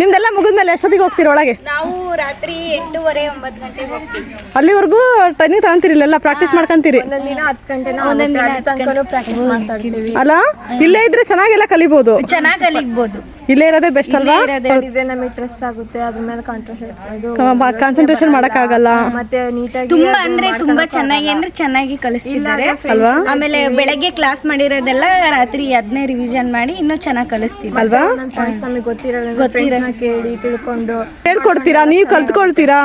ನಿಮ್ದೆಲ್ಲ ಮುಗಿದ್ಮೇಲೆ ಎಷ್ಟೊತ್ತಿಗೆ ಹೋಗ್ತೀರಾ ಒಳಗೆ? ನಾವು ರಾತ್ರಿ ಎಂಟೂವರೆ ಒಂಬತ್ತು ಗಂಟೆಗೆ ಹೋಗ್ತೀವಿ. ಅಲ್ಲಿವರೆಗೂ ಟ್ರೈನಿಂಗ್ ತಗೊಂತೀರಿ ಇಲ್ಲೆಲ್ಲ ಪ್ರಾಕ್ಟೀಸ್ ಮಾಡ್ಕೊಂತೀರಿ? ಒಂದೊಂದ್ ದಿನ ಹತ್ತು ಗಂಟೆನ ಒಂದೊಂದ್ ದಿನ ತನಕ ಪ್ರಾಕ್ಟೀಸ್ ಮಾಡ್ತಾ ಇರ್ತೀವಿ. ಅಲ್ಲ ಇಲ್ಲೇ ಇದ್ರೆ ಚೆನ್ನಾಗೆಲ್ಲ ಕಲಿಬಹುದು ಚೆನ್ನಾಗಿ ಕಲಿಗ್ಬೋದು. ಇಲ್ಲೇ ಇರೋದೇ ಬೆಸ್ಟ್ ಅಲ್ವಾ? ಇದ್ರೆ ನಮಗೆ ಸ್ಟ್ರೆಸ್ ಆಗುತ್ತೆ ಅದ್ರ ಮೇಲೆ ಕಾನ್ಸಂಟ್ರೇಟ್ ಇದು ಕಾನ್ಸಂಟ್ರೇಷನ್ ಮಾಡಕ್ಕಾಗಲ್ಲ. ಮತ್ತೆ ನೀಟಾಗಿ ತುಂಬಾ ಅಂದ್ರೆ ತುಂಬಾ ಚೆನ್ನಾಗಿ ಅಂದ್ರೆ ಚೆನ್ನಾಗಿ ಕಲಿಸ್ತಿದ್ದಾರೆ. ಅಲ್ವಾ? ಆಮೇಲೆ ಬೆಳಗ್ಗೆ ಕ್ಲಾಸ್ ಮಾಡಿರೋದೆಲ್ಲ ರಾತ್ರಿ ಅದನ್ನೇ ರಿವಿಷನ್ ಮಾಡಿ ಇನ್ನೂ ಚೆನ್ನಾಗಿ ಕಲಿಸ್ತೀವಿ ಅಲ್ವಾ? ನನ್ನ ನಮಗೆ ಗೊತ್ತಿರಲ್ಲ ಫ್ರೆಂಡ್ಸ್ನ ಕೇಳಿ ತಿಳ್ಕೊಂಡು. ಹೇಳ್ಕೊಡ್ತೀರಾ? ನೀವು ಕಲ್ತ್ಕೊಳ್ತೀರಾ?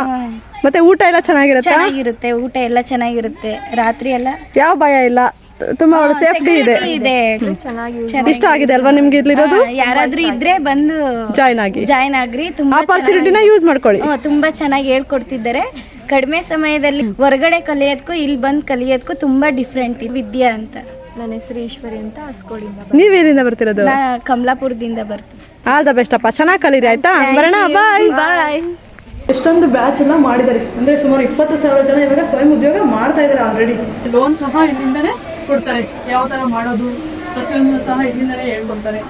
ಮತ್ತೆ ಊಟ ಎಲ್ಲ ಚೆನ್ನಾಗಿರುತ್ತೆ? ಚೆನ್ನಾಗಿರುತ್ತೆ ಊಟ ಎಲ್ಲ ಚೆನ್ನಾಗಿರುತ್ತೆ. ರಾತ್ರಿ ಎಲ್ಲ ಯಾವ ಭಯ ಇಲ್ಲ? ತುಂಬಾ ಒಳ್ಳೆ ಸೇಫ್ಟಿ ಇದೆ. ಇಷ್ಟ ಆಗಿದೆ ಅಲ್ವಾ ನಿಮ್ಗೆ ಇಲ್ಲಿರೋದು? ಯಾರಾದ್ರೂ ಇದ್ರೆ ಬಂದು ಜಾಯ್ನ್ ಆಗಿ. ಜಾಯ್ನ್ ಆಗ್ರಿ ತುಂಬಾ ಆಪರ್ಚುನಿಟಿನ ಯೂಸ್ ಮಾಡ್ಕೊಳ್ಳಿ. ತುಂಬಾ ಚೆನ್ನಾಗಿ ಹೇಳ್ಕೊಡ್ತಿದ್ದಾರೆ. ಕಡಿಮೆ ಸಮಯದಲ್ಲಿ ಹೊರಗಡೆ ಕಲಿಯೋದಕ್ಕೂ ಇಲ್ಲಿ ಬಂದು ಕಲಿಯೋದಕ್ಕೂ ತುಂಬಾ ಡಿಫ್ರೆಂಟ್ ವಿದ್ಯಾ ಅಂತ. ನನ್ನ ಹೆಸರು ಈಶ್ವರಿ ಅಂತ ಹಸ್ಕೊಳ್ಳಿ ನೀವ್ ಎಲ್ಲಿಂದ ಬರ್ತಿರೋದು? ಕಮಲಾಪುರದಿಂದ ಬರ್ತೀನಿ. ಆಲ್ ದ ಬೆಸ್ಟ್ ಅಪ್ಪ. ಚೆನ್ನಾಗಿ ಕಲೀರಿ ಆಯ್ತಾ? ಬರೋಣ ಬಾಯ್ ಬಾಯ್ ಎಷ್ಟೊಂದು ಬ್ಯಾಚ್ ಎಲ್ಲ ಮಾಡಿದ್ದಾರೆ. ಅಂದ್ರೆ ಸುಮಾರು ಇಪ್ಪತ್ತು ಸಾವಿರ ಜನ ಇವಾಗ ಸ್ವಯಂ ಉದ್ಯೋಗ ಮಾಡ್ತಾ ಇದ್ದಾರೆ ಆಲ್ರೆಡಿ ಲೋನ್ ಸಹ ಇಲ್ಲಿಂದನೇ ಕೊಡ್ತಾರೆ ಯಾವ ತರ ಮಾಡೋದು ಪ್ರತಿಯೊಂದು ಸಹ ಇಲ್ಲಿಂದಲೇ ಹೇಳ್ಕೊಡ್ತಾರೆ.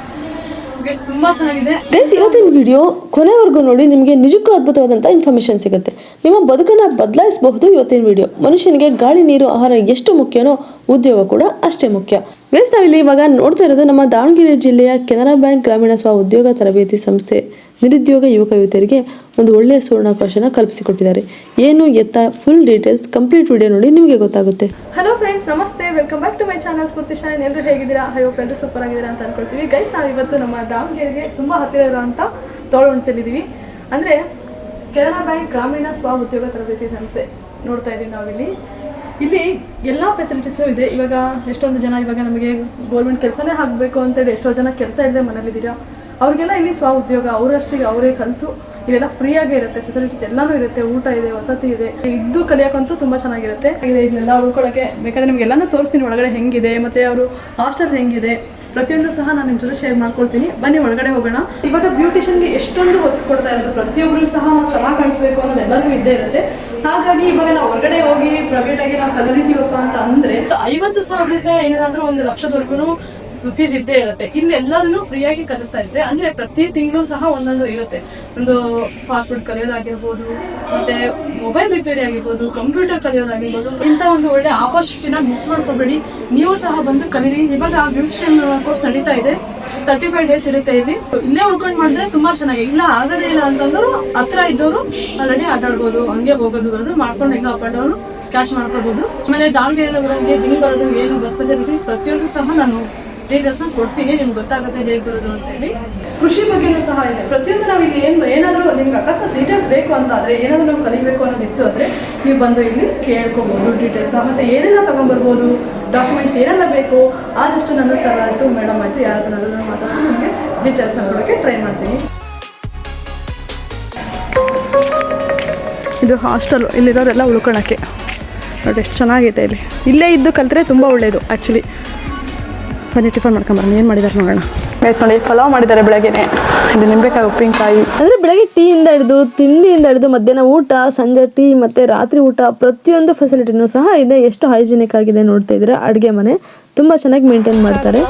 ಗೈಸ್ ಇವತ್ತಿನ ವಿಡಿಯೋ ಕೊನೆವರೆಗೂ ನೋಡಿ ನಿಮಗೆ ನಿಜಕ್ಕೂ ಅದ್ಭುತವಾದಂಥ ಇನ್ಫಾರ್ಮೇಶನ್ ಸಿಗುತ್ತೆ. ನಿಮ್ಮ ಬದುಕನ್ನ ಬದಲಾಯಿಸಬಹುದು ಇವತ್ತಿನ ವಿಡಿಯೋ ಮನುಷ್ಯನಿಗೆ ಗಾಳಿ, ನೀರು, ಆಹಾರ ಎಷ್ಟು ಮುಖ್ಯನೋ ಉದ್ಯೋಗ ಕೂಡ ಅಷ್ಟೇ ಮುಖ್ಯ. ಗೈಸ್ ನಾವಿಲ್ಲಿ ಇವಾಗ ನೋಡ್ತಾ ಇರೋದು ನಮ್ಮ ದಾವಣಗೆರೆ ಜಿಲ್ಲೆಯ ಕೆನರಾ ಬ್ಯಾಂಕ್ ಗ್ರಾಮೀಣ ಸ್ವ ಉದ್ಯೋಗ ತರಬೇತಿ ಸಂಸ್ಥೆ. ನಿರುದ್ಯೋಗ ಯುವಕ ಯುವತಿಯರಿಗೆ ಒಂದು ಒಳ್ಳೆಯ ಸುವರ್ಣಾವಕಾಶನ ಕಲ್ಪಿಸಿಕೊಟ್ಟಿದ್ದಾರೆ. ಏನು ಎತ್ತ ಫುಲ್ ಡೀಟೇಲ್ಸ್ ಕಂಪ್ಲೀಟ್ ವಿಡಿಯೋ ನೋಡಿ ನಿಮಗೆ ಗೊತ್ತಾಗುತ್ತೆ. ಹಲೋ ಫ್ರೆಂಡ್ಸ್ ನಮಸ್ತೆ. Welcome back to my channel Spoorthi Shayan ಎಲ್ಲರೂ ಹೇಗಿದ್ದೀರಾ? ಐ ಹೋಪ್ ಎಲ್ಲರೂ ಸೂಪರ್ ಆಗಿದ್ದೀರಾ ಅಂತ ಅನ್ಕೊಳ್ತೀವಿ. ಗೈಸ್ ನಾವು ಇವತ್ತು ನಮ್ಮ ದಾವಣಗೆರೆಗೆ ತುಂಬ ಹತ್ತಿರ ಇರುವಂಥ ತೋಳುಣಿಸಲಿದ್ದೀವಿ ಅಂದರೆ ಕೆನರಾ ಬ್ಯಾಂಕ್ ಗ್ರಾಮೀಣ ಸ್ವ ಉದ್ಯೋಗ ತರಬೇತಿ ಸಂಸ್ಥೆ ನೋಡ್ತಾ ಇದ್ದೀವಿ ನಾವಿಲ್ಲಿ. ಇಲ್ಲಿ ಎಲ್ಲ ಫೆಸಿಲಿಟೀಸು ಇದೆ. ಇವಾಗ ಎಷ್ಟೊಂದು ಜನ ಇವಾಗ ನಮಗೆ ಗೌರ್ಮೆಂಟ್ ಕೆಲಸನೇ ಆಗಬೇಕು ಅಂತೇಳಿ ಎಷ್ಟೋ ಜನ ಕೆಲಸ ಇಲ್ಲದೆ ಮನೇಲಿದ್ದೀರಾ? ಅವ್ರಿಗೆಲ್ಲ ಇಲ್ಲಿ ಸ್ವ ಉದ್ಯೋಗ ಅವರಷ್ಟಿಗೆ ಅವರೇ ಕಲಿತು, ಇಲ್ಲೆಲ್ಲ ಫ್ರೀಯಾಗೇ ಇರುತ್ತೆ ಫೆಸಿಲಿಟೀಸ್ ಎಲ್ಲಾನು ಇರುತ್ತೆ, ಊಟ ಇದೆ, ವಸತಿ ಇದೆ. ಇದ್ದು ಕಲಿಯೋಕ್ಕಂತೂ ತುಂಬಾ ಚೆನ್ನಾಗಿರುತ್ತೆ. ಇದೆ ಇದನ್ನೆಲ್ಲ ಉಳ್ಕೊಳ್ಳೋಕೆ ಬೇಕಾದ್ರೆ ನಿಮ್ಗೆ ಎಲ್ಲಾನು ತೋರಿಸ್ತೀನಿ ಒಳಗಡೆ ಹೆಂಗಿದೆ, ಮತ್ತೆ ಅವರು ಹಾಸ್ಟೆಲ್ ಹೆಂಗಿದೆ. ಪ್ರತಿಯೊಂದು ಸಹ ನಾನು ನಿಮ್ಮ ಜೊತೆ ಶೇರ್ ಮಾಡ್ಕೊಳ್ತೀನಿ. ಬನ್ನಿ, ಒಳಗಡೆ ಹೋಗೋಣ. ಇವಾಗ ಬ್ಯೂಟಿಷನ್ಗೆ ಎಷ್ಟೊಂದು ಹೊತ್ತು ಕೊಡ್ತಾ ಇರೋದು ಪ್ರತಿಯೊಬ್ಬರು ಸಹ ಚೆನ್ನಾಗಿ ಕಾಣಿಸ್ಬೇಕು ಅನ್ನೋದು ಎಲ್ಲರಿಗೂ ಇದ್ದೇ ಇರುತ್ತೆ. ಹಾಗಾಗಿ ಇವಾಗ ನಾವು ಹೊರಗಡೆ ಹೋಗಿ ಪ್ರೈವೇಟ್ ಆಗಿ ನಾವು ಕಲಿತೀವಪ್ಪ ಅಂತ ಅಂದ್ರೆ ಐವತ್ತು ಸಾವಿರದಿಂದ ಏನಾದ್ರೂ ಒಂದು ಲಕ್ಷದವರೆಗೂ ಫೀಸ್ ಇದ್ದೇ ಇರುತ್ತೆ. ಇಲ್ಲಿ ಎಲ್ಲದನ್ನು ಫ್ರೀಯಾಗಿ ಕಲಿಸ್ತಾ ಇದ್ರೆ, ಅಂದ್ರೆ ಪ್ರತಿ ತಿಂಗಳು ಸಹ ಒಂದೊಂದು ಇರುತ್ತೆ. ಒಂದು ಪಾಸ್ಪೋರ್ಟ್ ಕಲಿಯೋದಾಗಿರ್ಬೋದು, ಮತ್ತೆ ಮೊಬೈಲ್ ರಿಪೇರಿ ಆಗಿರ್ಬೋದು ಕಂಪ್ಯೂಟರ್ ಕಲಿಯೋದಾಗಿರ್ಬೋದು, ಇಂಥ ಒಂದು ಒಳ್ಳೆ ಆಪರ್ಚುನಿಟಿನ ಮಿಸ್ ಮಾಡ್ಕೋಬೇಡಿ. ನೀವು ಸಹ ಬಂದು ಕಲೀರಿ. ಇವಾಗ ಬ್ಯೂಟಿಷಿಯನ್ ಕೋರ್ಸ್ ನಡೀತಾ ಇದೆ. ತರ್ಟಿ ಫೈವ್ ಡೇಸ್ ಇರುತ್ತೆ ಇಲ್ಲಿ. ಇಲ್ಲೇ ಉಳ್ಕೊಂಡು ಮಾಡಿದ್ರೆ ತುಂಬಾ ಚೆನ್ನಾಗಿ. ಇಲ್ಲ ಆಗದೇ ಇಲ್ಲ ಅಂತಂದ್ರು ಹತ್ರ ಇದ್ದವರು ಆಲ್ರೆಡಿ ಆಟಾಡ್ಬೋದು. ಹಂಗೆ ಹೋಗೋದು, ಬರೋದು, ಮಾಡ್ಕೊಂಡು ಹೆಂಗ ಡೌನ್ ಕ್ಯಾಶ್ ಮಾಡ್ಕೋಬಹುದು ಆಮೇಲೆ ದಾವಣಗೆರೆ ಹೆಂಗ್ ಬರೋದು ಏನು ಬಸ್ ಬಜಾರ್ ಪ್ರತಿಯೊಂದು ಸಹ ನಾನು ಡೀಟೇಲ್ಸ್ ಕೊಡ್ತೀನಿ, ನಿಮ್ಗೆ ಗೊತ್ತಾಗುತ್ತೆ ಹೇಳ್ಬೋದು ಬರೋದು ಅಂತ ಹೇಳಿ. ಕೃಷಿ ಬಗ್ಗೆನೂ ಸಹ ಇದೆ. ಪ್ರತಿಯೊಂದು ನಾವು ಇಲ್ಲಿ ಏನು ಏನಾದರೂ ನಿಮ್ಗೆ ಅಕಸ್ಮಾತ್ ಡೀಟೇಲ್ಸ್ ಬೇಕು ಅಂತ ಆದರೆ ಏನಾದರೂ ನಾವು ಕಲಿಬೇಕು ಅನ್ನೋದಿತ್ತು ಅಂದರೆ, ನೀವು ಬಂದು ಇಲ್ಲಿ ಕೇಳ್ಕೊಬೋದು ಡೀಟೇಲ್ಸ್ ಮತ್ತೆ ಏನೆಲ್ಲ ತಗೊಂಡ್ಬರ್ಬೋದು? ಡಾಕ್ಯುಮೆಂಟ್ಸ್ ಏನೆಲ್ಲ ಬೇಕು? ಆದಷ್ಟು ನನ್ನ ಸರ್ ಆಯಿತು ಮೇಡಮ್ ಆಯಿತು ಯಾರ ಹತ್ರ ಮಾತಾಡಿಸಿ ನಿಮಗೆ ಡೀಟೇಲ್ಸ್ ನೋಡೋಕ್ಕೆ ಟ್ರೈ ಮಾಡ್ತೀನಿ. ಇದು ಹಾಸ್ಟೆಲ್ ಇಲ್ಲಿರೋರೆಲ್ಲ ಉಳ್ಕೊಳಕ್ಕೆ. ನೋಡಿ, ಎಷ್ಟು ಚೆನ್ನಾಗೈತೆ ಇಲ್ಲಿ. ಇಲ್ಲೇ ಇದ್ದು ಕಲಿತ್ರೆ ತುಂಬ ಒಳ್ಳೆಯದು ಆ್ಯಕ್ಚುಲಿ ಬನ್ನಿ ಟಿಫನ್ ಮಾಡ್ಕೊಂಬರೋಣ. ಏನು ಮಾಡಿದಾರೆ ನೋಡೋಣ. ಬೇಸ್ಕೊಂಡು ನೋಡಿ ಪಲಾವ್ ಮಾಡಿದ್ದಾರೆ ಬೆಳಗ್ಗೆನೆ. ಇದು ನಿಂಬೆಕಾಯಿ ಉಪ್ಪಿನಕಾಯಿ. ಅಂದರೆ ಬೆಳಗ್ಗೆ ಟೀಯಿಂದ ಹಿಡಿದು ತಿಂಡಿಯಿಂದ ಹಿಡಿದು ಮಧ್ಯಾಹ್ನ ಊಟ ಸಂಜೆ ಟೀ ಮತ್ತು ರಾತ್ರಿ ಊಟ ಪ್ರತಿಯೊಂದು ಫೆಸಿಲಿಟಿನೂ ಸಹ ಇದೆ. ಎಷ್ಟು ಹೈಜಿನಿಕ್ ಆಗಿದೆ ನೋಡ್ತಾ ಇದ್ದೀರಾ. ಅಡುಗೆ ಮನೆ ತುಂಬ ಚೆನ್ನಾಗಿ ಮೇಂಟೈನ್ ಮಾಡ್ತಾರೆ.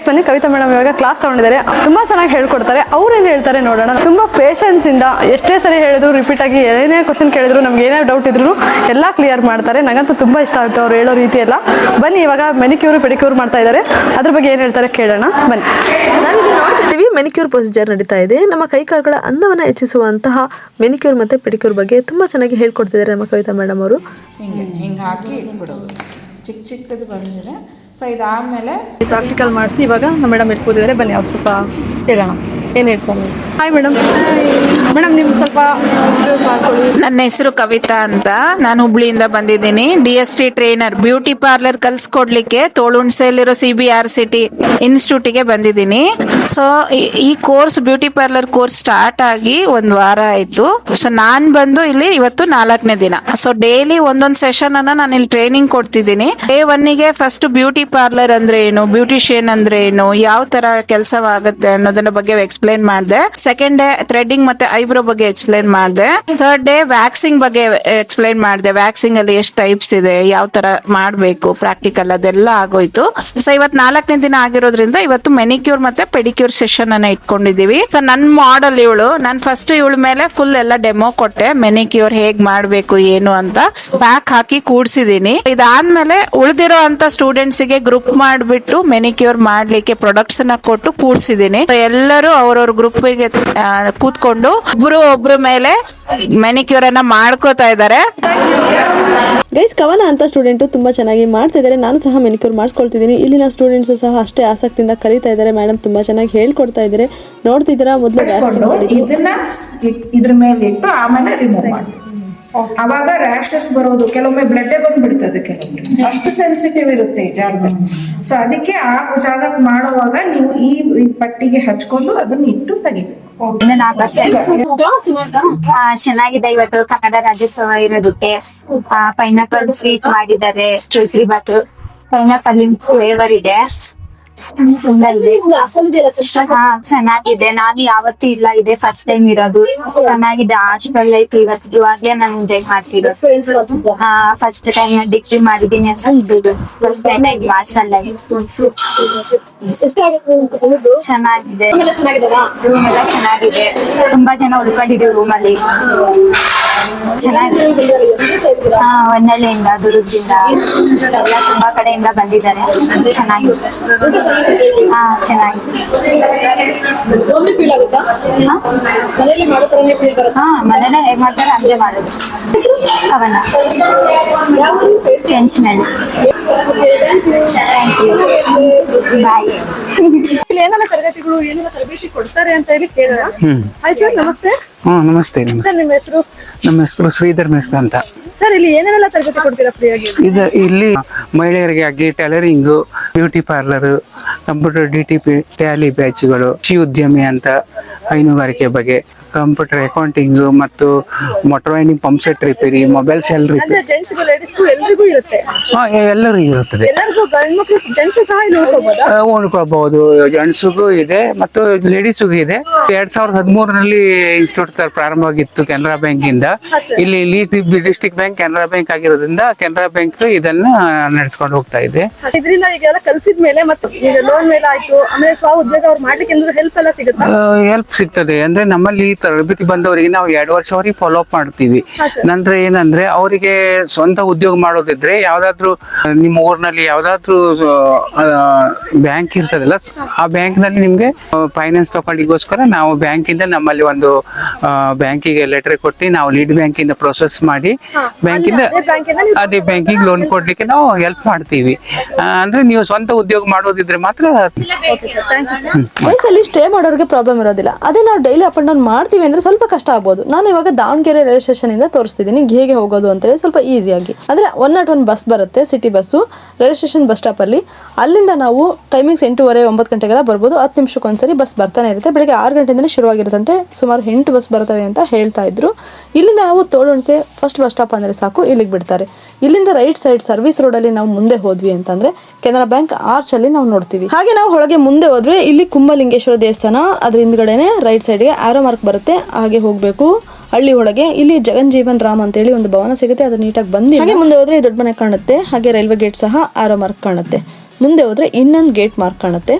ಗೈಸ್ ಬನ್ನಿ ಕವಿತಾ ಮೇಡಮ್ ಇವಾಗ ಕ್ಲಾಸ್ ತಗೊಂಡಿದ್ದಾರೆ. ತುಂಬಾ ಚೆನ್ನಾಗಿ ಹೇಳ್ಕೊಡ್ತಾರೆ. ಅವ್ರು ಏನು ಹೇಳ್ತಾರೆ ನೋಡೋಣ. ತುಂಬಾ ಪೇಷನ್ಸ್ ಇಂದ ಎಷ್ಟೇ ಸರಿ ಹೇಳಿದ್ರು ರಿಪೀಟ್ ಆಗಿ ಏನೇ ಕ್ವಶನ್ ಕೇಳಿದ್ರು ನಮ್ಗೆ ಏನೇ ಡೌಟ್ ಇದ್ರು ಎಲ್ಲ ಕ್ಲಿಯರ್ ಮಾಡ್ತಾರೆ. ನನಗಂತೂ ತುಂಬಾ ಇಷ್ಟ ಆಗುತ್ತೆ ಅವ್ರು ಹೇಳೋ ರೀತಿ ಎಲ್ಲ. ಬನ್ನಿ ಇವಾಗ ಮೆನಿಕ್ಯೂರ್ ಪೆಡಿಕ್ಯೂರ್ ಮಾಡ್ತಾ ಇದ್ದಾರೆ. ಅದ್ರ ಬಗ್ಗೆ ಏನು ಹೇಳ್ತಾರೆ ಕೇಳೋಣ. ಬನ್ನಿ. ಮೆನಿಕ್ಯೂರ್ ಪ್ರೊಸೀಜರ್ ನಡೀತಾ ಇದೆ. ನಮ್ಮ ಕೈಕಾಲುಗಳ ಅಂದವನ್ನ ಹೆಚ್ಚಿಸುವಂತಹ ಮೆನಿಕ್ಯೂರ್ ಮತ್ತೆ ಪೆಡಿಕ್ಯೂರ್ ಬಗ್ಗೆ ತುಂಬಾ ಚೆನ್ನಾಗಿ ಹೇಳ್ಕೊಡ್ತಿದ್ದಾರೆ ನಮ್ಮ ಕವಿತಾ ಮೇಡಮ್ ಅವರು. ಹಿಂಗೆ ಹಿಂಗೆ ಹಾಕಿ ಇಟ್ಬಿಡೋದು. ಚಿಕ್ಕ ಚಿಕ್ಕದು ಬಂದಿದೆ. ಸೊ ಇದಾದ್ಮೇಲೆ ಪ್ರಾಕ್ಟಿಕಲ್ ಮಾಡಿಸಿ ಇವಾಗ ನಮ್ಮ ಮೇಡಮ್ ಇಲ್ಲಿ ಕೂತಿದ್ದಾರೆ ಬನ್ನಿ ಅವ್ರು ಸ್ವಲ್ಪ ಹೇಳೋಣ ಏನು ಹೇಳ್ಕೊಂಡು ಹಾಯ್ ಮೇಡಮ್ ಮೇಡಮ್ ನೀವು ಸ್ವಲ್ಪ introduce ಮಾಡ್ಕೊಳ್ಳಿ. ನನ್ನ ಹೆಸರು ಕವಿತಾ ಅಂತ. ನಾನು ಹುಬ್ಳಿಯಿಂದ ಬಂದಿದ್ದೀನಿ. D S T trainer beauty parlour ಕಲ್ಸ್ಕೊಡ್ಲಿಕ್ಕೆ ತೋಳುಣ್ಸೆಯಲ್ಲಿರೋ ಸಿ ಬಿ ಆರ್ ಸಿಟಿ ಇನ್ಸ್ಟಿಟ್ಯೂಟಿಗೆ ಬಂದಿದ್ದೀನಿ. ಸೊ ಈ course beauty parlour course start ಆಗಿ ಒಂದ್ ವಾರ ಆಯ್ತು. ಸೊ ನಾನ್ ಬಂದು ಇಲ್ಲಿ ಇವತ್ತು ನಾಲ್ಕನೇ ದಿನ. ಸೊ ಡೈಲಿ ಒಂದೊಂದ್ ಸೆಷನ್ ಅನ್ನ ನಾನು ಇಲ್ಲಿ ಟ್ರೈನಿಂಗ್ ಕೊಡ್ತಿದ್ದೀನಿ. ಡೇ ಒನ್ನಿಗೆ ಫಸ್ಟ್ ಬ್ಯೂಟಿ ಪಾರ್ಲರ್ ಅಂದ್ರೆ ಏನು ಬ್ಯೂಟಿಷಿಯನ್ ಅಂದ್ರೆ ಏನು, ಯಾವ ತರ ಕೆಲಸವಾಗುತ್ತೆ ಅನ್ನೋದನ್ನ ಬಗ್ಗೆ ಎಕ್ಸ್ಪ್ಲೈನ್ ಮಾಡಿದೆ. ಸೆಕೆಂಡ್ ಡೇ ಥ್ರೆಡ್ಡಿಂಗ್ ಮತ್ತೆ ಐಬ್ರೋ ಬಗ್ಗೆ ಎಕ್ಸ್ಪ್ಲೈನ್ ಮಾಡಿದೆ. ಥರ್ಡ್ ಡೇ ವ್ಯಾಕ್ಸಿಂಗ್ ಬಗ್ಗೆ ಎಕ್ಸ್ಪ್ಲೈನ್ ಮಾಡಿದೆ. ವ್ಯಾಕ್ಸಿಂಗ್ ಅಲ್ಲಿ ಎಷ್ಟು ಟೈಪ್ಸ್ ಇದೆ, ಯಾವ ತರ ಮಾಡಬೇಕು ಪ್ರಾಕ್ಟಿಕಲ್ ಅದೆಲ್ಲ ಆಗೋಯ್ತು. ಸೊ ಇವತ್ ನಾಲ್ಕನೇ ದಿನ ಆಗಿರೋದ್ರಿಂದ ಇವತ್ತು ಮೆನಿಕ್ಯೂರ್ ಮತ್ತೆ ಪೆಡಿಕ್ಯೂರ್ ಸೆಷನ್ ಅನ್ನ ಇಟ್ಕೊಂಡಿದೀವಿ ಸೊ ನನ್ ಮಾಡಲ್ ಇವಳು. ನಾನ್ ಫಸ್ಟ್ ಇವಳ ಮೇಲೆ ಫುಲ್ ಎಲ್ಲ ಡೆಮೋ ಕೊಟ್ಟೆ. ಮೆನಿಕ್ಯೂರ್ ಹೇಗ್ ಮಾಡ್ಬೇಕು, ಏನು ಅಂತ. ಪ್ಯಾಕ್ ಹಾಕಿ ಕೂಡ್ಸಿದೀನಿ. ಇದಾದ್ಮೇಲೆ ಉಳಿದಿರೋ ಅಂತ ಸ್ಟೂಡೆಂಟ್ಸ್ಗೆ ಗ್ರೂಪ್ ಮಾಡ್ಬಿಟ್ಟು ಮೆನಿಕ್ಯೂರ್ ಮಾಡ್ಲಿಕ್ಕೆ ಪ್ರಾಡಕ್ಟ್ಸ್ನ ಕೊಟ್ಟು ಕೂಡ್ಸಿದೀನಿ. ಎಲ್ಲರೂ ಅವ್ರವ್ರ ಗ್ರೂಪ್ಗೆ ಕೂತ್ಕೊಂಡು ಒಬ್ರು ಒಬ್ರು ಮೇಲೆ ಮೆನಿಕ್ಯೂರ್ ಅನ್ನ ಮಾಡ್ಕೋತಾ ಇದಾರೆ ಗೈಸ್ ಕವನ ಅಂತ ಸ್ಟೂಡೆಂಟ್ ತುಂಬಾ ಚೆನ್ನಾಗಿ ಮಾಡ್ತಾ ಇದ್ದಾರೆ ನಾನು ಸಹ ಮೆನಿಕ್ಯೂರ್ ಮಾಡಿಸ್ಕೊಳ್ತಿದ್ದೀನಿ. ಇಲ್ಲಿನ ಸ್ಟೂಡೆಂಟ್ಸ್ ಸಹ ಅಷ್ಟೇ ಆಸಕ್ತಿಯಿಂದ ಕಲಿತಾ ಇದ್ದಾರೆ. ಮೇಡಮ್ ತುಂಬಾ ಚೆನ್ನಾಗಿ ಹೇಳ್ಕೊಡ್ತಾ ಇದ್ರೆ ನೋಡ್ತಿದ್ದೀರಾ ಮೊದಲು ಇದನ್ನ ಇದ್ರ ಮೇಲೆ ಇಟ್ಟು ಆಮೇಲೆ ರಿಮೂವ್ ಮಾಡಿ. ಅವಾಗ ರ್ಯಾಶಸ್ ಬರೋದು ಕೆಲವೊಮ್ಮೆ ಬ್ಲಡ್ ಬಂದ್ಬಿಡ್ತದೆ ಕೆಲವೊಮ್ಮೆ ಅಷ್ಟು ಸೆನ್ಸಿಟಿವ್ ಇರುತ್ತೆ ಈ ಜಾಗದಲ್ಲಿ ಸೊ ಅದಕ್ಕೆ ಆ ಜಾಗಕ್ಕೆ ಮಾಡುವಾಗ ನೀವು ಈ ಈ ಪಟ್ಟಿಗೆ ಹಚ್ಕೊಂಡು ಅದನ್ನ ಇಟ್ಟು ತೆಗಿಬೇಕು. ಚೆನ್ನಾಗಿದೆ ಇವತ್ತು. ಕನ್ನಡ ರಾಜ್ಯೋತ್ಸವ ಇರೋದಕ್ಕೆ. ಪೈನಾಪಲ್ ಸ್ವೀಟ್ ಮಾಡಿದ್ದಾರೆ. ಕೇಸರಿ ಬಾತು ಪೈನಾಪಲ್ ಫ್ಲೇವರ್ ಇದೆ. ಚೆನ್ನಾಗಿದೆ. ನಾನು ಯಾವತ್ತೂ ಇಲ್ಲ. ಇದೆ ಫಸ್ಟ್ ಟೈಮ್ ಇರೋದು. ಚೆನ್ನಾಗಿದೆ. ಹಾಸ್ಟೆಲ್ ಲೈಫ್ ಇವತ್ತು ಇವಾಗ್ಲೇ ನಾನು ಎಂಜಾಯ್ ಮಾಡ್ತಿರೋದು. ಹಾ ಫಸ್ಟ್ ಟೈಮ್ ಡಿಗ್ರಿ ಮಾಡಿದೀನಿ ಅಂತ ಇದು. ಫಸ್ಟ್ ಟೈಮ್ ಹಾಸ್ಟೆಲ್ ಲೈಫ್ ಚೆನ್ನಾಗಿದೆ. ರೂಮ್ ಎಲ್ಲ ಚೆನ್ನಾಗಿದೆ. ತುಂಬಾ ಜನ ಉಳ್ಕೊಂಡಿದೀವಿ ರೂಮ್ ಅಲ್ಲಿ. ಚೆನ್ನಾಗಿದೆ ಹಾ ಹೊನ್ನಳ್ಳಿಯಿಂದ ದುರ್ಗದಿಂದ ಎಲ್ಲ ತುಂಬಾ ಕಡೆಯಿಂದ ಬಂದಿದ್ದಾರೆ. ಚೆನ್ನಾಗಿ. ಹಾ? ಚೆನ್ನಾಗಿದೆ ಹಾ? ಮನೇಲೆ ಹೇಗ್ ಮಾಡ್ತಾರೆ ಹಂಗೆ ಮಾಡೋದು. ಕವನ. ಕೆಂಚಿನಳ್ಳಿ ಥ್ಯಾಂಕ್ ಯು ಬಾಯ್ ಇಲ್ಲಿ ಏನೆಲ್ಲ ತರಗತಿಗಳು ಏನೆಲ್ಲ ತರಬೇತಿ ಕೊಡ್ತಾರೆ ಅಂತ ಹೇಳಿ ಕೇಳೋಣ. ಹಾಯ್ ಸರ್ ನಮಸ್ತೆ. ಹಾ ನಮಸ್ತೆ ಸರ್ ನಿಮ್ಮ ಹೆಸರು? ನಮ್ಮ ಹೆಸರು ಶ್ರೀಧರ್ ಮೆಸ್ತ ಅಂತ. ಸರ್ ಇಲ್ಲಿ ಏನೇನೆಲ್ಲ ತರಬೇತಿ ಕೊಡ್ತೀರಾ ಫ್ರೀಯಾಗಿ ಇದು ಇಲ್ಲಿ ಮಹಿಳೆಯರಿಗೆ ಆಗಿ tailoring beauty parlour computer D T P tally ಬ್ಯಾಚ್ಗಳು ಕೃಷಿ ಉದ್ಯಮಿ ಅಂತ ಹೈನುಗಾರಿಕೆ ಬಗ್ಗೆ ಕಂಪ್ಯೂಟರ್ ಅಕೌಂಟಿಂಗ್ ಮತ್ತು motor winding pump set repair mobile cell repair. ಎಲ್ರಿಗೂ ಇರುತ್ತೆ? ಹಾ ಎಲ್ಲರಿಗೂ ಇರುತ್ತದೆ. ಎಲ್ಲರಿಗೂ ಉಳ್ಕೊಬಹುದು ಜೆಂಟ್ಸಿಗೂ ಇದೆ ಮತ್ತು ಲೇಡೀಸ್ಗೂ ಇದೆ. ಎರಡ್ ಸಾವಿರದ ಹದಿಮೂರರಲ್ಲಿ ಇನ್ಸ್ಟಿಟ್ಯೂಟ್ ಪ್ರಾರಂಭವಾಗಿತ್ತು ಕೆನರಾ ಬ್ಯಾಂಕ್ ಇಂದ. ಇಲ್ಲಿ ಡಿಸ್ಟಿಕ್ ಬ್ಯಾಂಕ್ ಕೆನರಾ ಬ್ಯಾಂಕ್ ಆಗಿರೋದ್ರಿಂದ ಕೆನರಾ ಬ್ಯಾಂಕ್ ಇದನ್ನ ನಡೆಸ್ಕೊಂಡು ಹೋಗ್ತಾ ಇದೆ. ಇದರಿಂದ ಕಲ್ಸಿದ ಮೇಲೆ ಮತ್ತೆ ಈಗ ಲೋನ್ ಮೇಲೆ ಆಯ್ತು. ಆಮೇಲೆ ಸ್ವ ಉದ್ಯೋಗ ಅವ್ರು ಮಾಡ್ಲಿಕ್ಕೆ ಹೆಲ್ಪ್ ಎಲ್ಲ ಸಿಗುತ್ತಾ? ಹೆಲ್ಪ್ ಸಿಗ್ತದೆ. ಅಂದ್ರೆ ನಮ್ಮಲ್ಲಿ ತರಬೇತಿ ಬಂದವರಿಗೆ ನಾವು ಎರಡು ವರ್ಷವರೆಗೆ ಫಾಲೋ ಅಪ್ ಮಾಡ್ತೀವಿ. ನಂತರ ಏನಂದ್ರೆ ಅವರಿಗೆ ಸ್ವಂತ ಉದ್ಯೋಗ ಮಾಡೋದಿದ್ರೆ ಯಾವ್ದಾದ್ರು ನಿಮ್ಮ ಊರಿನಲ್ಲಿ ಯಾವ್ದಾದ್ರು ಬ್ಯಾಂಕ್ ಇರ್ತದಲ್ಲ ಆ ಬ್ಯಾಂಕ್ನಲ್ಲಿ ನಿಮ್ಗೆ ಫೈನಾನ್ಸ್ ತಗೊಂಡಿಗೋಸ್ಕರ ನಾವು ಬ್ಯಾಂಕ್ ಇಂದ ನಮ್ಮಲ್ಲಿ ಒಂದು ಬ್ಯಾಂಕಿಗೆ ಲೆಟರ್ ಕೊಟ್ಟು ನಾವು ಲೀಡ್ ಬ್ಯಾಂಕ್ ಇಂದ ಪ್ರೊಸೆಸ್ ಮಾಡಿ ಬ್ಯಾಂಕಿಂದ ಅದೇ ಬ್ಯಾಂಕಿಗೆ ಲೋನ್ ಕೊಡ್ಲಿಕ್ಕೆ ನಾವು ಹೆಲ್ಪ್ ಮಾಡ್ತೀವಿ. ಅಂದ್ರೆ ನೀವು ಸ್ವಂತ ಉದ್ಯೋಗ ಮಾಡೋದಿದ್ರೆ ಮಾತ್ರ ವಯಸ್ಸಲ್ಲಿ ಸ್ಟೇ ಮಾಡೋರಿಗೆ ಪ್ರಾಬ್ಲಮ್ ಇರೋದಿಲ್ಲ. ಅದೇ ನಾವು ಡೈಲಿ ಅಪ್ ಅಂಡ್ ಡೌನ್ ಮಾಡ್ತೀವಿ ಅಂದ್ರೆ ಸ್ವಲ್ಪ ಕಷ್ಟ ಆಗ್ಬೋದು. ನಾನು ಇವಾಗ ದಾವಣಗೆರೆ ರೈಲ್ವೆ ಸ್ಟೇಷನ್ ಇಂದ ತೋರಿಸ್ತಿದ್ದೀನಿ ಹೇಗೆ ಹೋಗೋದು ಅಂತೇಳಿ ಸ್ವಲ್ಪ ಈಸಿಯಾಗಿ ಅಂದ್ರೆ ಒನ್ ನಾಟ್ ಒನ್ ಬಸ್ ಬರುತ್ತೆ city bus railway station bus stop ಅಲ್ಲಿ. ಅಲ್ಲಿಂದ ನಾವು ಟೈಮಿಂಗ್ಸ್ ಎಂಟೂವರೆ, ಒಂಬತ್ತು ಗಂಟೆಗೆಲ್ಲ ಬರ್ಬೋದು. ಹತ್ತು ನಿಮಿಷಕ್ಕೆ ಒಂದ್ಸರಿ ಬಸ್ ಬರ್ತಾನೆ ಇರುತ್ತೆ. ಬೆಳಗ್ಗೆ ಆರು ಗಂಟೆಯಿಂದಲೇ ಶುರುವಾಗಿರುತ್ತಂತೆ. ಸುಮಾರು ಎಂಟು ಬಸ್ ಬರ್ತವೆ ಅಂತ ಹೇಳ್ತಾ ಇದ್ರು. ಇಲ್ಲಿಂದ ನಾವು ತೋಳುಣಸೆ ಫಸ್ಟ್ ಬಸ್ ಸ್ಟಾಪ್ ಅಂದ್ರೆ ಸಾಕು, ಇಲ್ಲಿಗೆ ಬಿಡ್ತಾರೆ. ಇಲ್ಲಿಂದ ರೈಟ್ ಸೈಡ್ ಸರ್ವಿಸ್ ರೋಡ್ ಅಲ್ಲಿ ನಾವು ಮುಂದೆ ಹೋದ್ವಿ ಅಂತಂದ್ರೆ ಕೆನರಾ ಬ್ಯಾಂಕ್ ಆರ್ಚ್ ಅಲ್ಲಿ ನಾವು ನೋಡ್ತೀವಿ. ಹಾಗೆ ನಾವು ಹೊಳಗೆ ಮುಂದೆ ಹೋದ್ರೆ ಇಲ್ಲಿ ಕುಂಭಲಿಂಗೇಶ್ವರ ದೇವಸ್ಥಾನ ಅದ್ರ ಹಿಂದ್ಗಡೆನೆ ರೈಟ್ ಸೈಡ್ಗೆ ಆರೋ ಮಾರ್ಕ್ ಬರುತ್ತೆ ಹಾಗೆ ಹೋಗ್ಬೇಕು. ಹಳ್ಳಿ ಒಳಗೆ ಇಲ್ಲಿ ಜಗನ್ ಜೀವನ್ ರಾಮ್ ಅಂತ ಹೇಳಿ ಒಂದು ಭವನ ಸಿಗುತ್ತೆ ಅದು ನೀಟಾಗಿ ಬಂದು ಹಾಗೆ ಮುಂದೆ ಹೋದ್ರೆ ದೊಡ್ಡ ಮನೆ ಕಾಣುತ್ತೆ ಹಾಗೆ ರೈಲ್ವೆ ಗೇಟ್ ಸಹ ಆರೋ ಮಾರ್ಕ್ ಕಾಣುತ್ತೆ. ಮುಂದೆ ಹೋದ್ರೆ ಇನ್ನೊಂದು ಗೇಟ್ ಮಾರ್ಕ್ ಕಾಣುತ್ತೆ.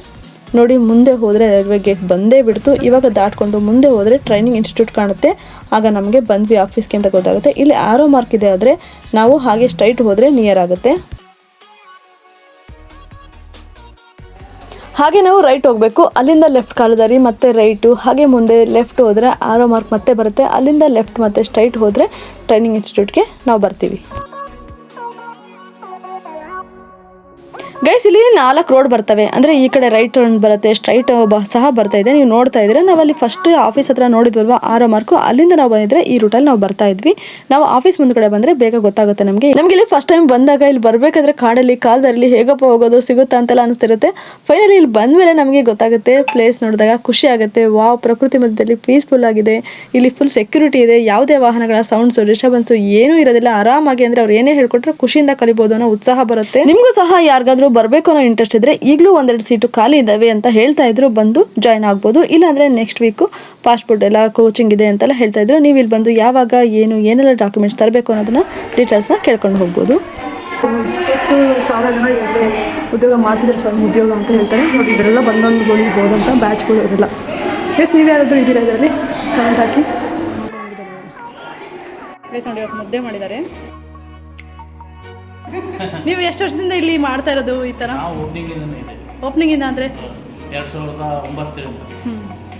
ನೋಡಿ ಮುಂದೆ ಹೋದ್ರೆ ರೈಲ್ವೆ ಗೇಟ್ ಬಂದೇ ಬಿಡ್ತು. ಇವಾಗ ದಾಟ್ಕೊಂಡು ಮುಂದೆ ಹೋದ್ರೆ ಟ್ರೈನಿಂಗ್ ಇನ್ಸ್ಟಿಟ್ಯೂಟ್ ಕಾಣುತ್ತೆ. ಆಗ ನಮಗೆ ಬಂದ್ವಿ ಆಫೀಸ್ಗೆ ಅಂತ ಗೊತ್ತಾಗುತ್ತೆ. ಇಲ್ಲಿ ಆರೋ ಮಾರ್ಕ್ ಇದೆ ಆದರೆ ನಾವು ಹಾಗೆ ಸ್ಟ್ರೈಟ್ ಹೋದ್ರೆ ನಿಯರ್ ಆಗುತ್ತೆ. ಹಾಗೆ ನಾವು ರೈಟ್ ಹೋಗಬೇಕು. ಅಲ್ಲಿಂದ ಲೆಫ್ಟ್ ಕಾಲುದಾರಿ ಮತ್ತೆ ರೈಟು ಹಾಗೆ ಮುಂದೆ ಲೆಫ್ಟ್ ಹೋದರೆ ಆರೋ ಮಾರ್ಕ್ ಮತ್ತೆ ಬರುತ್ತೆ. ಅಲ್ಲಿಂದ ಲೆಫ್ಟ್ ಮತ್ತೆ ಸ್ಟ್ರೈಟ್ ಹೋದರೆ ಟ್ರೈನಿಂಗ್ ಇನ್ಸ್ಟಿಟ್ಯೂಟ್ಗೆ ನಾವು ಬರ್ತೀವಿ. ಗೈಸ್ ಇಲ್ಲಿ ನಾಲ್ಕು ರೋಡ್ ಬರ್ತವೆ. ಅಂದರೆ ಈ ಕಡೆ ರೈಟ್ ಟರ್ನ್ ಬರುತ್ತೆ ಸ್ಟ್ರೈಟ್ ಸಹ ಬರ್ತಾ ಇದೆ. ನೀವು ನೋಡ್ತಾ ಇದ್ರೆ ನಾವು ಅಲ್ಲಿ ಫಸ್ಟ್ ಆಫೀಸ್ ಹತ್ರ ನೋಡಿದ್ವಲ್ವಾ, ಆರೋ ಮಾರ್ಕು ಅಲ್ಲಿಂದ ನಾವು ಬಂದಿದ್ರೆ ಈ ರೂಟಲ್ಲಿ ನಾವು ಬರ್ತಾ ಇದ್ವಿ. ನಾವು ಆಫೀಸ್ ಮುಂದ್ಗಡೆ ಬಂದರೆ ಬೇಗ ಗೊತ್ತಾಗುತ್ತೆ ನಮಗೆ. ನಮಗೆ ಇಲ್ಲಿ ಫಸ್ಟ್ ಟೈಮ್ ಬಂದಾಗ ಇಲ್ಲಿ ಬರಬೇಕಾದ್ರೆ ಕಾಡಲ್ಲಿ ಕಾಲದಲ್ಲಿ ಹೇಗಪ್ಪ ಹೋಗೋದು, ಸಿಗುತ್ತಾ ಅಂತೆಲ್ಲ ಅನಿಸ್ತಿರುತ್ತೆ. ಫೈನಲಿ ಇಲ್ಲಿ ಬಂದಮೇಲೆ ನಮಗೆ ಗೊತ್ತಾಗುತ್ತೆ ಪ್ಲೇಸ್ ನೋಡಿದಾಗ ಖುಷಿ ಆಗುತ್ತೆ. ವಾವ್ ಪ್ರಕೃತಿ ಮಧ್ಯದಲ್ಲಿ ಪೀಸ್ಫುಲ್ ಆಗಿದೆ. ಇಲ್ಲಿ ಫುಲ್ ಸೆಕ್ಯೂರಿಟಿ ಇದೆ. ಯಾವುದೇ ವಾಹನಗಳ ಸೌಂಡ್ಸು ಡಿಸ್ಟರ್ಬೆನ್ಸು ಏನೂ ಇರೋದಿಲ್ಲ. ಆರಾಮಾಗಿ ಅಂದರೆ ಅವ್ರು ಏನೇ ಹೇಳ್ಕೊಟ್ರೆ ಖುಷಿಯಿಂದ ಕಲಿಬೋದು ಅನ್ನೋ ಉತ್ಸಾಹ ಬರುತ್ತೆ. ನಿಮಗೂ ಸಹ ಯಾರಿಗಾದ್ರೂ ಬರಬೇಕು ಅನ್ನೋ ಇಂಟ್ರೆಸ್ಟ್ ಇದ್ರೆ ಈಗಲೂ ಒಂದೆರಡು ಸೀಟು ಖಾಲಿ ಇದ್ದಾವೆ ಅಂತ ಹೇಳ್ತಾ ಇದ್ರು ಬಂದು ಜಾಯ್ನ್ ಆಗ್ಬೋದು. ಇಲ್ಲಾಂದ್ರೆ ನೆಕ್ಸ್ಟ್ ವೀಕು ಪಾಸ್ಪೋರ್ಟ್ ಎಲ್ಲ ಕೋಚಿಂಗ್ ಇದೆ ಅಂತೆಲ್ಲ ಹೇಳ್ತಾ ಇದ್ರು. ನೀವು ಇಲ್ಲಿ ಬಂದು ಯಾವಾಗ ಏನು ಏನೆಲ್ಲ ಡಾಕ್ಯುಮೆಂಟ್ಸ್ ತರಬೇಕು ಅನ್ನೋದನ್ನ ಡೀಟೇಲ್ಸ್ನ ಕೇಳ್ಕೊಂಡು ಹೋಗ್ಬೋದು. ಹತ್ತು ಸಾವಿರ ಜನ ಇಲ್ಲಿ ಉದ್ಯೋಗ ಮಾಡ್ತಿದ್ದಾರೆ ಸ್ವಯಂ ಉದ್ಯೋಗ ಅಂತ ಹೇಳ್ತಾರೆ. ನೋಡಿ ಇದರೆಲ್ಲ ಬಂದೊಂದುಗಳಿರ್ಬೋದು ಅಂತ ಬ್ಯಾಚ್ಗಳು ಇರಲ್ಲ. ಎಸ್ ನೀವು ಯಾರಾದರೂ ಇದ್ದೀರಾ ಇದರಲ್ಲಿ? ಕಮೆಂಟ್ ಹಾಕಿ. ಎಸ್ ನೋಡಿ ಮುದ್ದೆ ಮಾಡಿದ್ದಾರೆ. ನೀವು ಎಷ್ಟು ವರ್ಷದಿಂದ ಇಲ್ಲಿ ಮಾಡ್ತಾ ಇರೋದು ಈ ಥರ ಓಪನಿಂಗ್ ಇಂದ. ಅಂದರೆ? ಎರಡು ಸಾವಿರದ ಒಂಬತ್ತರಿಂದ.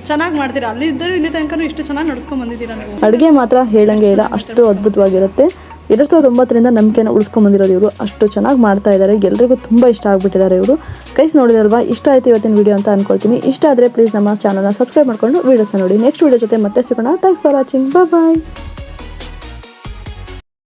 ಚೆನ್ನಾಗಿ ಮಾಡ್ತೀರಾ? ಅಲ್ಲಿ ಇದ್ದರೂ ಇಲ್ಲಿ ತನಕ ಇಷ್ಟು ಚೆನ್ನಾಗಿ ನಡ್ಸ್ಕೊಂಡ್ ಬಂದಿದ್ದೀರಾ ನೀವು? ಅಡುಗೆ ಮಾತ್ರ ಹೇಳಂಗೆ ಇಲ್ಲ. ಅಷ್ಟು ಅದ್ಭುತವಾಗಿರುತ್ತೆ. ಎರಡು ಸಾವಿರದ ಒಂಬತ್ತರಿಂದ ನಂಬಿಕೆನ ಉಳಿಸ್ಕೊಂಡ್ ಬಂದಿರೋದು ಇವರು. ಅಷ್ಟು ಚೆನ್ನಾಗಿ ಮಾಡ್ತಾ ಇದ್ದಾರೆ ಎಲ್ಲರಿಗೂ ತುಂಬ ಇಷ್ಟ ಆಗಿಬಿಟ್ಟಿದ್ದಾರೆ ಇವರು. ಕೈಸ್ ನೋಡಿದಲ್ವಾ ಇಷ್ಟ ಆಯ್ತು ಇವತ್ತಿನ ವಿಡಿಯೋ ಅಂತ ಅನ್ಕೊಳ್ತೀನಿ. ಇಷ್ಟ ಆದರೆ ಪ್ಲೀಸ್ ನಮ್ಮ ಚಾನಲ್ನ ಸಬ್ಸ್ಕ್ರೈಬ್ ಮಾಡ್ಕೊಂಡು ವೀಡಿಯೋಸ್ನ ನೋಡಿ. ನೆಕ್ಸ್ಟ್ ವೀಡಿಯೋ ಜೊತೆ ಮತ್ತೆ ಸಿಗೋಣ. Thanks for watching bye